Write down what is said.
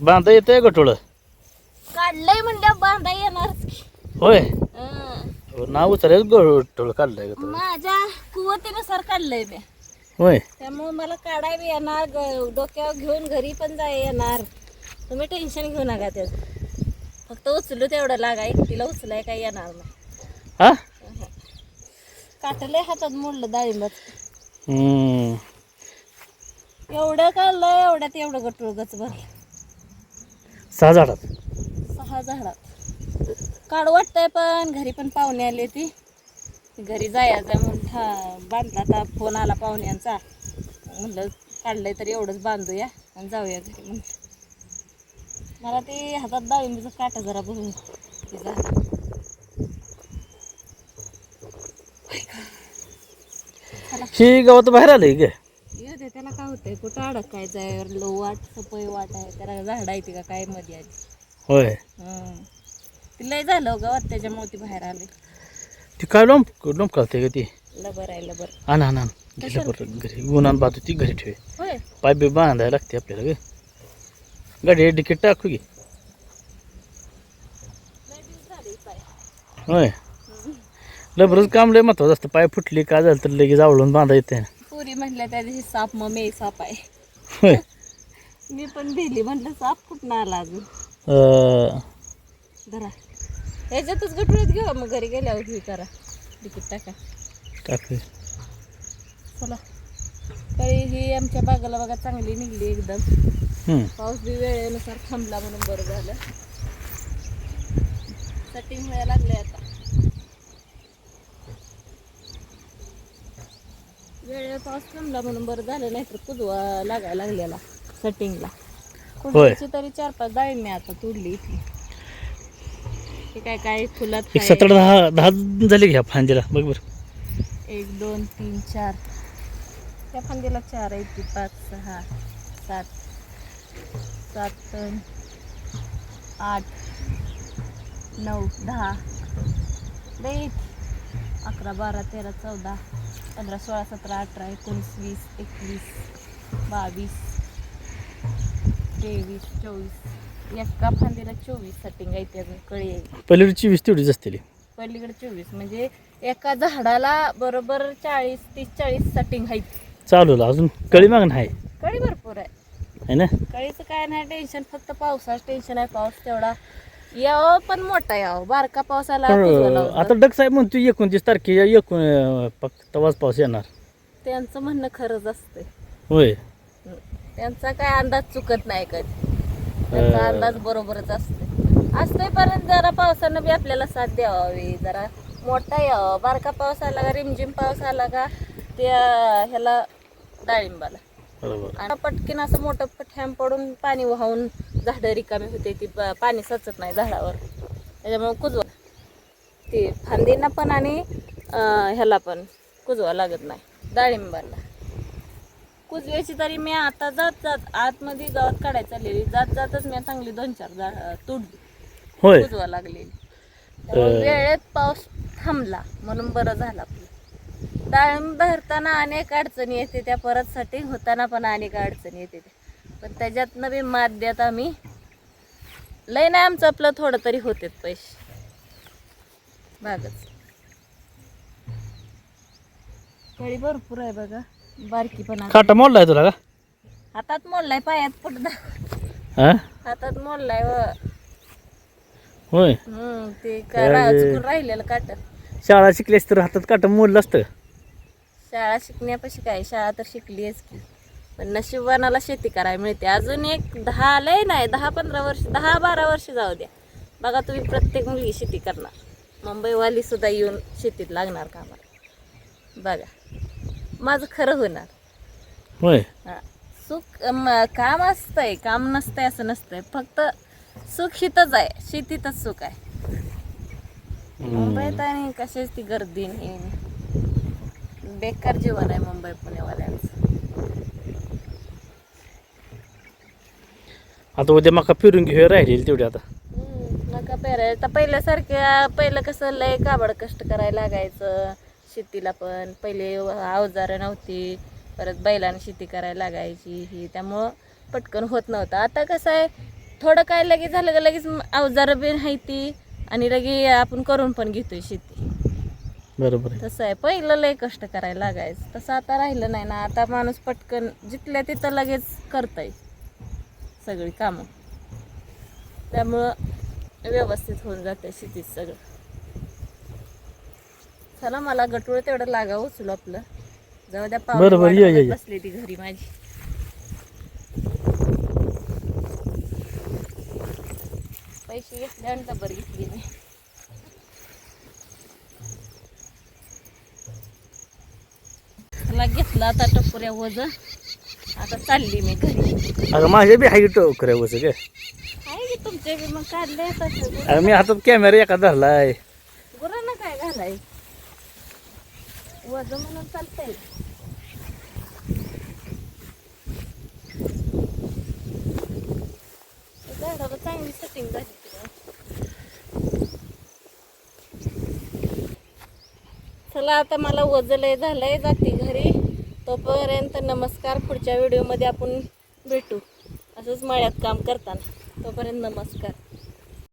बांधा येतंय गटोळ काढलंय म्हणलं बांधा येणारच की. होय? हं. नाव उचलायच गटोळ काढलंय गटोळ माझ्या कुवतीनुसार काढलंय मी. होय? त्यामुळे मला काढाय बी येणार ग- डोक्यावर घेऊन घरी पण जाय येणार. तुम्ही टेन्शन घेऊ नका त्याचं. फक्त उचलू तेवढं लागा एकटीला उचलाय काय येणार नाही. हा? काटलंय हातात मोडलं डाळिंबात. हम्म. एवढं काढलंय एवढ्यात एवढं गटुळगच भरलं. सहा झाडात. सहा झाडात. काढ वाटतंय पण घरी पण पाहुणे आले ती घरी जायचं म्हणून ठा बांधला आता फोन आला पाहुण्यांचा. म्हणलं काढलंय तर एवढंच बांधूया आणि जाऊया घरी म्हणलं मला ते हातात डाळिंबीचं काटा जरा बघून. ही गावात बाहेर आलंय ग. येऊ दे त्याला काय होतंय कुठं अडकायचं लो वाट सपय वाट आहे त्याला झाड आहे ती का काय मध्ये आली होय. हं. ती लय झालं गावात त्याच्यामुळे ती बाहेर आली. ती काय लोंब लोंब काढते का ती? लबर आहे लबर. आण आण आण. गेलं बरं घरी. उन्हान बाजू ती घरी ठेवे. होय. पाय बी बांधायला लागते आपल्याला ग. गाडी डिकेट टाकू की. लय दिवस झाले पाय. होय. लबरच काम लय महत्वाचं असतं. पाय फुटली काय झालं तर लगेच आवळून बांधा येते पुरी म्हटल्या त्या दिवशी साप मग मे साप आहे. मी पण भिली म्हटलं साप कुठं आला अजून? धरा. ह्याच्यातच गटुळत घेऊ मग घरी गेल्यावर हे करा. तिकीट टाका. टाकू चला. तरी ही आमच्या बागाला बघा चांगली निघली एकदम. पाऊस बी वेळेनुसार थांबला म्हणून बरं झालं. सेटिंग व्हायला लागले आता. वेळेवर पाऊस थांबला म्हणून बरं झालं नाहीतर कुजवा लागायला लागलेला सेटिंगला कुजवाची तरी चार पाच डाळी मी आता तोडली इथली. हे काय काय फुलात एक काय- सतरा दहा दहा झाले घ्या फांदीला बघ बरं. एक दोन तीन चार. त्या फांदीला चार आहेत ती पाच सहा सात. सात अं, आठ नऊ दहा. लई अकरा बारा तेरा चौदा. पंधरा सोळा सतरा अठरा एकोणीस वीस एकवीस बावीस तेवीस चोवीस. एका फांदीला चोवीस सेटिंग आहे त्याचं कळी आहे. पलीकडची वीस तेवढीच असतील. पलीकडे चोवीस. म्हणजे एका झाडाला बरोबर चाळीस तीस चाळीस सेटिंग आहेत. चालू अजून कळी मागणं आहे. कळी भरपूर आहे. है ना? कळीचं काय नाही टेन्शन. फक्त पावसाचं टेन्शन आहे. पाऊस तेवढा यावं पण मोठा यावं. बारका लावून आता डग साहेब म्हणतो एकोणतीस तारखेला एकूण तेव्हाच पाऊस येणार. त्यांचं म्हणणं खरंच असते होय. त्यांचा काय अंदाज चुकत नाही कधी. त्यांचा. अंदाज बरोबरच असते असते पर्यंत जरा पावसानं बी आपल्याला साथ द्यावी जरा मोठा यावं. बारका पाऊस आला का रिमझिम पाऊस आला का त्या ह्याला डाळिंबाला. बरोबर. आणि पटकीन असं मोठं ठॅम पडून पाणी वाहून झाडं रिकामी होते ती पाणी सचत नाही झाडावर. त्याच्यामुळे कुजवा. ते फांदींना पण आणि ह्याला पण कुजवा लागत नाही डाळिंबाला. कुजव्याची तरी मी आता जात जात आतमध्ये गावात काढायला चाललेली जात जातच मी चांगली दोन चार झाड तुडली. कुजवा लागलेली. वेळेत पाऊस थांबला म्हणून बरं झालं आपलं. डाळिंब भरताना अनेक अडचणी येते त्या परत सेटिंग होताना पण अनेक अडचणी येते. त्या पण त्याच्यातनं बी मात देत आम्ही. लय नाही आमचं आपलं थोडं तरी होते पैसे. भागच. कळी भरपूर आहे बघा. बारकी पण आहे. काटा मोडलाय तुला का? हातात मोडलाय पायात पडदा हा? हातात मोडलाय व. होय. हम्म ते काय रा- चुकून राहिलेलं काट. शाळा शिकलीस तर हातात काटा मोडलं असतं शाळा शिकण्यापाशी काय? शाळा तर शिकलीच की. पण नशिबानाला शेती करायला मिळते. अजून एक दहा लय नाही दहा पंधरा वर्ष दहा बारा वर्ष जाऊ द्या. बघा तुम्ही प्रत्येक मुलगी शेती करणार. मुंबईवाली सुद्धा येऊन शेतीत लागणार कामाला. बघा. माझं खरं होणार. होय. हा. सुख काम असतंय काम नसतंय असं नसतंय. फक्त सुख हितच आहे. शेतीतच सुख आहे. मुंबईत आणि कशाच ती गर्दी नाही. बेकार जीवन आहे मुंबई पुणेवाल्यांचं. आता उद्या मका फिरून घेऊया राहिलेली तेवढी आता. नका पेरायला. तर पहिल्यासारख्या पहिलं कसं लय काबड कष्ट करायला लागायचं शेतीला पण. पहिले अवजारं नव्हती परत बैलाने शेती करायला लागायची ही. त्यामुळं पटकन होत नव्हतं. आता कसं आहे थोडं काय लगेच झालं का लगेच अवजारं बी आहे ती आणि लगे आपण करून पण घेतोय शेती. बरोबर तसं आहे. पहिलं लय कष्ट करायला लागायचं. तसं आता राहिलं नाही ना. आता माणूस पटकन जिथल्या तिथं लगेच करताय. सगळी कामं. त्यामुळं व्यवस्थित होऊन जाते शेतीत सगळं. चला मला गटूळ तेवढं लागा उचलू आपलं. जाऊ द्या ये. बसली ती घरी माझी. पैसे घेतले आणि डबर घेतली मी. मला घेतलं आता टपुऱ्या वज आता चालली मी घरी. अगं माझ्या बी हाईट टोकऱ्यावरचं काय आहे की तुमचे बी? मग काढले अगं मी हातात कॅमेरा एका धरलाय. गुरांना काय घालाय? वज म्हणून चालतंय. झाडाला चांगली सेटिंग झाली तिला चला आता मला वजलय झालंय जाते घरी. तोपर्यंत नमस्कार पुढच्या व्हिडिओमध्ये आपण भेटू. असंच मळ्यात काम करताना. तोपर्यंत नमस्कार.